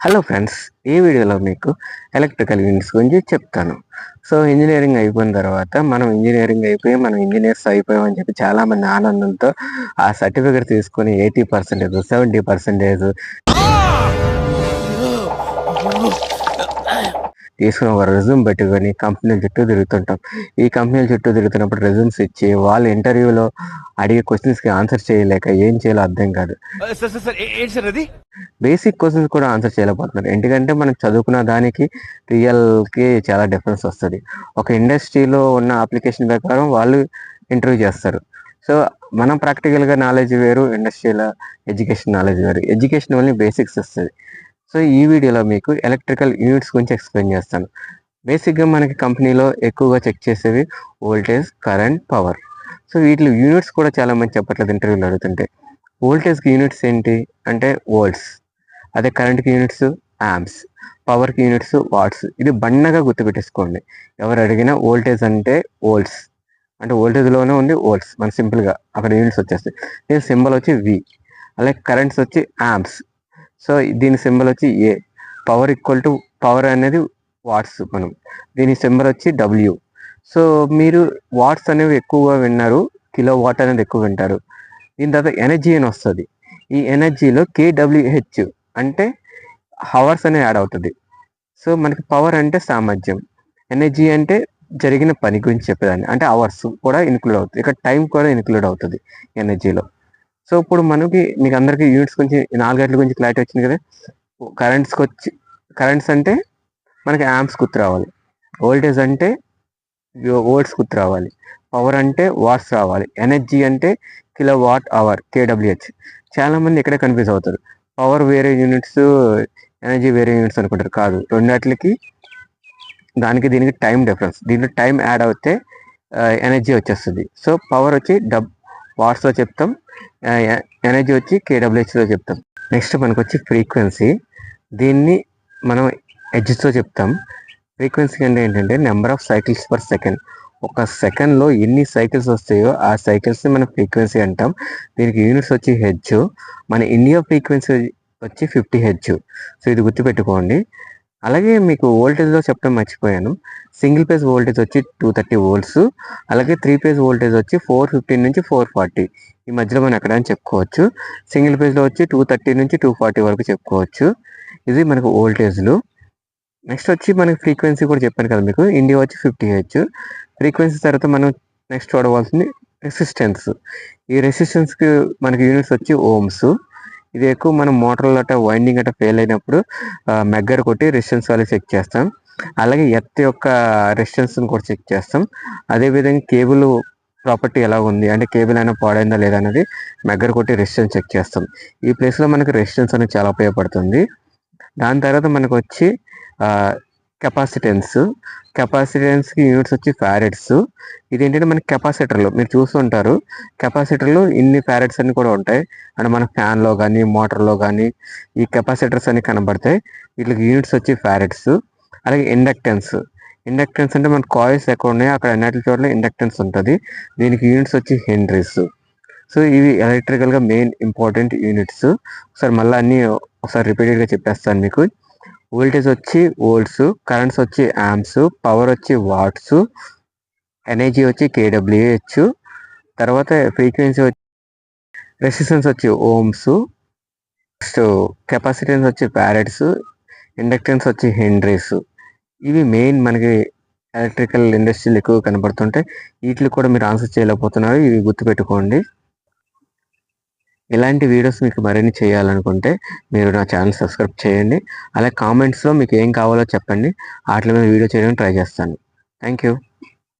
Hello friends ఈ వీడియోలో మీకు ఎలక్ట్రికల్ యూనిట్స్ గురించి చెప్తాను. సో ఇంజనీరింగ్ అయిపోయిన తర్వాత మనం ఇంజనీరింగ్ అయిపోయి మనం ఇంజనీర్స్ అయిపోయామని చెప్పి చాలామంది ఆనందంతో ఆ సర్టిఫికేట్ తీసుకొని ఎయిటీ పర్సెంటేజ్ సెవెంటీ పర్సెంటేజ్ తీసుకుని ఒక రెజ్యూమ్ పెట్టుకొని కంపెనీల చుట్టూ తిరుగుతుంటాం. ఈ కంపెనీల చుట్టూ తిరుగుతున్నప్పుడు రెజ్యూమ్స్ ఇచ్చి వాళ్ళు ఇంటర్వ్యూలో అడిగే క్వశ్చన్స్కి ఆన్సర్ చేయలేక ఏం చేయాలో అర్థం కాదు. బేసిక్ క్వశ్చన్స్ కూడా ఆన్సర్ చేయలేకపోతున్నారు. ఎందుకంటే మనం చదువుకున్న దానికి రియల్కి చాలా డిఫరెన్స్ వస్తుంది. ఒక ఇండస్ట్రీలో ఉన్న అప్లికేషన్ ప్రకారం వాళ్ళు ఇంటర్వ్యూ చేస్తారు. సో మనం ప్రాక్టికల్గా నాలెడ్జ్ వేరు ఇండస్ట్రియల్ ఎడ్యుకేషన్ నాలెడ్జ్ వేరు. ఎడ్యుకేషన్ ఓన్లీ బేసిక్స్ వస్తుంది. సో ఈ వీడియోలో మీకు ఎలక్ట్రికల్ యూనిట్స్ గురించి ఎక్స్ప్లెయిన్ చేస్తాను. బేసిక్గా మనకి కంపెనీలో ఎక్కువగా చెక్ చేసేవి వోల్టేజ్ కరెంట్ పవర్ సో వీటిలో యూనిట్స్ కూడా చాలా మంది చెప్పట్లేదు ఇంటర్వ్యూలు అడుగుతుంటే. వోల్టేజ్కి యూనిట్స్ ఏంటి? అంటే వోల్ట్స్ అదే కరెంట్కి యూనిట్స్ యామ్స్ పవర్కి యూనిట్స్ వాట్స్ ఇది బండగా గుర్తుపెట్టేసుకోండి. ఎవరు అడిగినా వోల్టేజ్ అంటే వోల్ట్స్ అంటే వోల్టేజ్లోనే ఉంది వోల్ట్స్ మన సింపుల్గా అక్కడ యూనిట్స్ వచ్చేస్తాయి. దీని సింబల్ వచ్చి వి అలాగే కరెంట్స్ వచ్చి యామ్స్ సో దీని సింబల్ వచ్చి A. Power equal to power అనేది వాట్స్ మనం. దీని సింబల్ వచ్చి డబ్ల్యూ సో మీరు వాట్స్ అనేవి ఎక్కువగా విన్నారు కిలో వాట్ అనేది ఎక్కువ వింటారు. దీని తర్వాత ఎనర్జీ అని వస్తుంది. ఈ ఎనర్జీలో కేడబ్ల్యూహెచ్ అంటే హవర్స్ అనేది యాడ్ అవుతుంది. సో మనకి పవర్ అంటే సామర్థ్యం. ఎనర్జీ అంటే జరిగిన పని గురించి చెప్పేదాన్ని. అంటే అవర్స్ కూడా ఇన్క్లూడ్ అవుతుంది. ఇక్కడ టైం కూడా ఇన్క్లూడ్ అవుతుంది ఎనర్జీలో సో ఇప్పుడు మనకి మీకు అందరికీ యూనిట్స్ గురించి నాలుగు గంటల గురించి క్లారిటీ వచ్చింది కదా? కరెంట్స్కి వచ్చి కరెంట్స్ అంటే మనకి యాంప్స్ గుర్తు రావాలి. వోల్టేజ్ అంటే వోల్ట్స్ గుర్తు రావాలి. పవర్ అంటే వాట్స్ రావాలి. ఎనర్జీ అంటే కిలో వాట్ అవర్ కేడబ్ల్యూహెచ్ చాలా మంది ఇక్కడే కన్ఫ్యూజ్ అవుతారు. పవర్ వేరే యూనిట్స్ ఎనర్జీ వేరే యూనిట్స్ అనుకుంటారు. కాదు. రెండాటికి దానికి దీనికి టైం డిఫరెన్స్ దీంట్లో టైం యాడ్ అవుతే uh, ఎనర్జీ వచ్చేస్తుంది. సో పవర్ వచ్చి డబ్ వాట్స్లో చెప్తాం. ఎనర్జీ వచ్చి కేడబ్ల్యూహెచ్లో చెప్తాం. నెక్స్ట్ మనకు వచ్చి ఫ్రీక్వెన్సీ దీన్ని మనం ఎడ్జ్తో చెప్తాం. ఫ్రీక్వెన్సీ అంటే ఏంటంటే number of cycles per second ఒక సెకండ్లో ఎన్ని సైకిల్స్ వస్తాయో ఆ సైకిల్స్ని మనం ఫ్రీక్వెన్సీ అంటాం. దీనికి యూనిట్స్ వచ్చి హెచ్ మన ఇండియా ఫ్రీక్వెన్సీ వచ్చి ఫిఫ్టీ హెచ్ సో ఇది గుర్తుపెట్టుకోండి. అలాగే మీకు వోల్టేజ్లో చెప్పడం మర్చిపోయాను. సింగిల్ పేజ్ వోల్టేజ్ వచ్చి టూ థర్టీ వోల్ట్స్ అలాగే త్రీ పేజ్ వోల్టేజ్ వచ్చి ఫోర్ ఫిఫ్టీన్ నుంచి ఫోర్ ఫార్టీ ఈ మధ్యలో మనం ఎక్కడ చెప్పుకోవచ్చు. సింగిల్ పేజ్లో వచ్చి టూ థర్టీ నుంచి టూ ఫార్టీ వరకు చెప్పుకోవచ్చు. ఇది మనకు వోల్టేజ్లు నెక్స్ట్ వచ్చి మనకి ఫ్రీక్వెన్సీ కూడా చెప్పాను కదా మీకు. ఇండియా వచ్చి ఫిఫ్టీ హెచ్ ఫ్రీక్వెన్సీ తర్వాత మనం నెక్స్ట్ చూడవలసింది రెసిస్టెన్స్ ఈ రెసిస్టెన్స్కి మనకి యూనిట్స్ వచ్చి ఓమ్స్ ఇది ఎక్కువ మనం మోటార్లు అట్ట వైండింగ్ అట్ట ఫెయిల్ అయినప్పుడు మెగ్గర్ కొట్టి రెసిస్టెన్స్ వాళ్ళు చెక్ చేస్తాం. అలాగే ఎర్త్ యొక్క రెసిస్టెన్స్ని కూడా చెక్ చేస్తాం. అదేవిధంగా కేబుల్ ప్రాపర్టీ ఎలా ఉంది? అంటే కేబుల్ అయినా పాడైందా లేదా అనేది మెగ్గర కొట్టి రెసిస్టెన్స్ చెక్ చేస్తాం. ఈ ప్లేస్లో మనకి రెసిస్టెన్స్ అనేది చాలా ఉపయోగపడుతుంది. దాని తర్వాత మనకు వచ్చి కెపాసిటెన్స్ కెపాసిటెన్స్కి యూనిట్స్ వచ్చి ఫ్యారెట్స్ ఇదేంటంటే మనకి కెపాసిటర్లు మీరు చూస్తుంటారు కెపాసిటర్లు ఇన్ని ఫ్యారెట్స్ అన్ని కూడా ఉంటాయి. అంటే మన ఫ్యాన్లో కానీ మోటార్లో కానీ ఈ కెపాసిటర్స్ అన్ని కనబడతాయి. వీటికి యూనిట్స్ వచ్చి ఫ్యారెట్స్ అలాగే ఇండక్టెన్స్ ఇండక్టెన్స్ అంటే మన కాయిల్స్ ఎక్కడ ఉన్నాయో అక్కడ అన్నిటి చోట్ల ఇండక్టెన్స్ ఉంటుంది. దీనికి యూనిట్స్ వచ్చి హెన్రీస్ సో ఇవి ఎలక్ట్రికల్గా మెయిన్ ఇంపార్టెంట్ యూనిట్స్ ఒకసారి మళ్ళీ అన్నీ ఒకసారి రిపీటెడ్గా చెప్పేస్తాను మీకు. వోల్టేజ్ వచ్చి వోల్ట్స్ కరెంట్స్ వచ్చి యామ్స్ పవర్ వచ్చి వాట్స్ ఎనర్జీ వచ్చి కేడబ్ల్యూహెచ్ తర్వాత ఫ్రీక్వెన్సీ వచ్చి రెసిస్టెన్స్ వచ్చి ఓమ్స్ నెక్స్ట్ కెపాసిటెన్స్ వచ్చి ప్యారెట్స్ ఇండక్టెన్స్ వచ్చి హెండ్రీస్. ఇవి మెయిన్ మనకి ఎలక్ట్రికల్ ఇండస్ట్రీలు ఎక్కువ కనబడుతుంటాయి వీటిలో కూడా మీరు ఆన్సర్ చేయలేకపోతున్నారు. ఇవి గుర్తుపెట్టుకోండి. ఇలాంటి వీడియోస్ మీకు మరిన్ని చేయాలనుకుంటే మీరు నా ఛానల్ సబ్స్క్రైబ్ చేయండి. అలాగే కామెంట్స్లో మీకు ఏం కావాలో చెప్పండి. వాటి మీద వీడియో చేయడానికి ట్రై చేస్తాను. Thank you